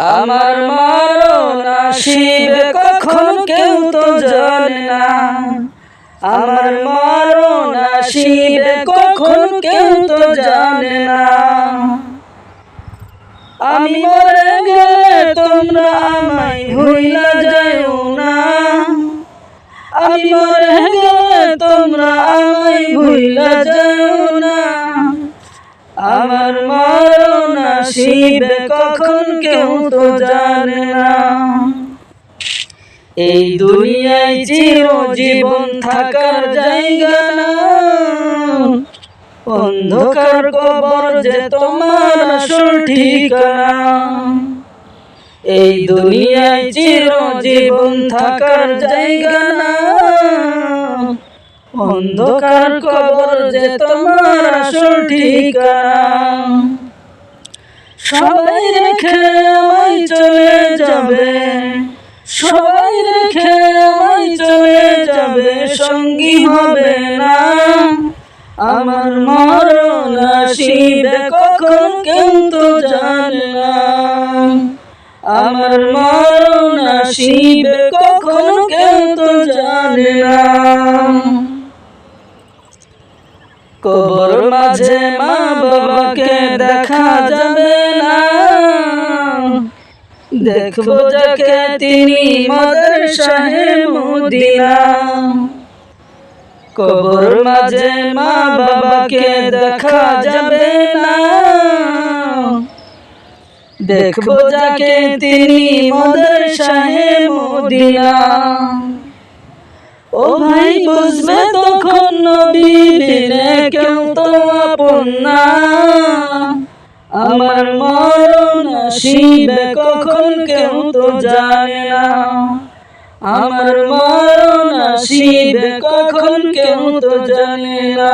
আমার মরণ আসিবে কখন কেউ তো জানে না। আমার মরণ আসিবে কখন কেউ তো জানে না। আমি মরে গেলে তোমরা আমায় ভুইলা যাও না। আমি মরে গেলে তোমরা আমায় ভুইলা যাও না। আমার মরণ আসিবে কখন কেউ তো জানে না। এই দুনিয়ায় চিরজীবন থাকার জায়গা না অন্ধকার কবর যে তোমার আসল ঠিকানা। এই দুনিয়ায় চিরজীবন থাকার জায়গা না অন্ধকার কবর যে তোমার আসল সবাই রেখে আমায় চলে যাবে, সবাই রেখে আমায় চলে যাবে, সঙ্গী হবে না। আমার মরণ আসিবে কখন কেউ তো জানে না। আমার মরণ আসিবে কখন কেউ তো জানে না কবর মাঝে মা বাবাকে দেখা যাবে না। দেখব যাকে তিনি মদের শাহে মদিনা। কবর মাঝে মা বাবাকে দেখা যাবে না। দেখব যাকে তিনি মদের শাহে মদিনা। ও ভাই, বুঝবে তখন নবী বিনে কেউ তো আপন না। আমার মরণ আসিবে কখন কেউ তো জানে না। আমার মরণ আসিবে কখন কেউ তো জানে না।